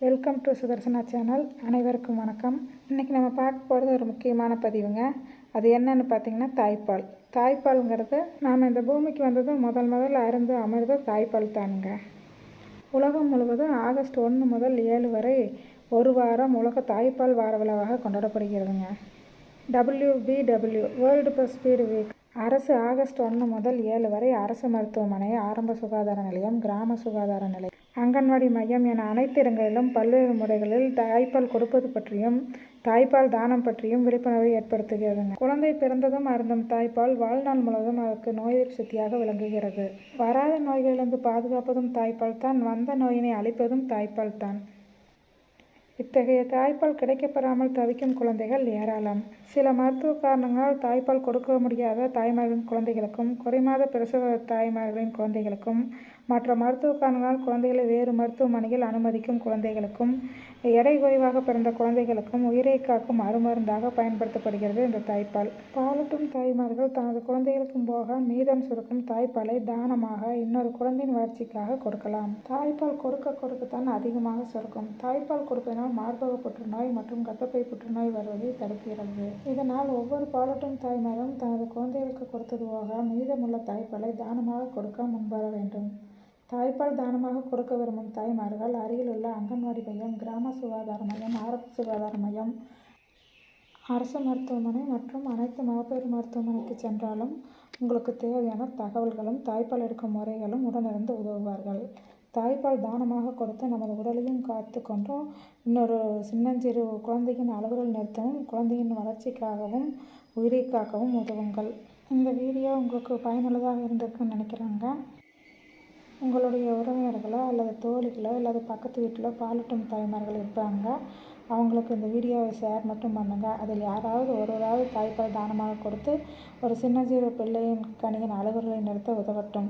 Welcome to Sudarshana channel அனைவருக்கும் வணக்கம். இன்றைக்கி நம்ம பார்க்க போகிறது ஒரு முக்கியமான பதிவுங்க. அது என்னன்னு பார்த்தீங்கன்னா தாய்ப்பால். தாய்ப்பாலுங்கிறது நாம் இந்த பூமிக்கு வந்தது முதல் முதல்ல அருந்து அமர்ந்த தாய்ப்பால் தானுங்க. உலகம் முழுவதும் ஆகஸ்ட் ஒன்று முதல் ஏழு வரை ஒரு வாரம் உலக தாய்ப்பால் வார விழாவாக கொண்டாடப்படுகிறதுங்க WBW world breastfeeding week அரசு ஆகஸ்ட் ஒன்று முதல் ஏழு வரை அரசு மருத்துவமனை ஆரம்ப சுகாதார நிலையம் கிராம சுகாதார நிலையம் அங்கன்வாடி மையம் என அனைத்து இடங்களிலும் பல்வேறு முறைகளில் தாய்ப்பால் கொடுப்பது பற்றியும் தாய்ப்பால் தானம் பற்றியும் விழிப்புணர்வை ஏற்படுத்துகிறதுங்க. குழந்தை பிறந்ததும் அருந்தும் தாய்ப்பால் வாழ்நாள் முழுவதும் அதற்கு நோய் எதிர்ப்பு சக்தியாக விளங்குகிறது. வராத நோய்களிலிருந்து பாதுகாப்பதும் தாய்ப்பால் தான் வந்த நோயினை அழிப்பதும் தாய்ப்பால் தான் இத்தகைய தாய்ப்பால் கிடைக்கப்பெறாமல் தவிக்கும் குழந்தைகள் ஏராளம். சில மருத்துவ காரணங்களால் தாய்ப்பால் கொடுக்க முடியாத தாய்மார்களின் குழந்தைகளுக்கும் குறைமாத பிரசவ தாய்மார்களின் குழந்தைகளுக்கும் மற்ற மருத்துவ காரணங்களால் குழந்தைகளை வேறு மருத்துவமனையில் அனுமதிக்கும் குழந்தைகளுக்கும் எடை குறைவாக பிறந்த குழந்தைகளுக்கும் உயிரை காக்கும் அருமருந்தாக பயன்படுத்தப்படுகிறது இந்த தாய்ப்பால். பாலூட்டும் தாய்மார்கள் தனது குழந்தைகளுக்கும் போக மீதம் சுருக்கும் தாய்ப்பாலை தானமாக இன்னொரு குழந்தையின் வளர்ச்சிக்காக கொடுக்கலாம். தாய்ப்பால் கொடுக்க கொடுக்கத்தான் அதிகமாக சுருக்கும். தாய்ப்பால் கொடுப்பதனால் மார்பக புற்றுநோய் மற்றும் கர்ப்பப்பை புற்றுநோய் வருவதை தடுக்கிறது. இதனால் ஒவ்வொரு பாலூட்டும் தாய்மாரும் தனது குழந்தைகளுக்கு கொடுத்தது போக மீதமுள்ள தாய்ப்பாலை தானமாக கொடுக்க முன்வர வேண்டும். தாய்ப்பால் தானமாக கொடுக்க விரும்பும் தாய்மார்கள் அருகில் உள்ள அங்கன்வாடி மையம் கிராம சுகாதார மையம் ஆரம்ப சுகாதார மையம் அரசு மருத்துவமனை மற்றும் அனைத்து மகப்பேறு மருத்துவமனைக்கு சென்றாலும் உங்களுக்கு தேவையான தகவல்களும் தாய்ப்பால் எடுக்கும் முறைகளும் உடனிருந்து உதவுவார்கள். தாய்ப்பால் தானமாக கொடுத்து நமது உடலையும் காத்து கொண்டும். இன்னொரு சின்னஞ்சிறு குழந்தையின் அழுகுரல் நிறுத்தவும் குழந்தையின் வளர்ச்சிக்காகவும் உயிரை காக்கவும் உதவுங்கள். இந்த வீடியோ உங்களுக்கு பயனுள்ளதாக இருந்திருக்குன்னு நினைக்கிறாங்க. உங்களுடைய உறவினர்களோ அல்லது தோழிகளோ அல்லது பக்கத்து வீட்டிலோ பாலூட்டும் தாய்மார்கள் இருப்பாங்க. அவங்களுக்கு இந்த வீடியோவை ஷேர் மட்டும் பண்ணுங்கள் அதில் யாராவது ஒருவராவது தாய்ப்பால் தானமாக கொடுத்து ஒரு சின்னஞ்சிறு பிள்ளையின் கணியின் அழுகுறலை நிறுத்த உதவட்டும்.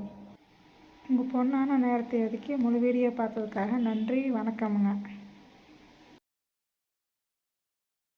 உங்கள் பொண்ணான நேரத்தை ஒதுக்கி முழு வீடியோ பார்த்ததுக்காக நன்றி வணக்கமுங்க.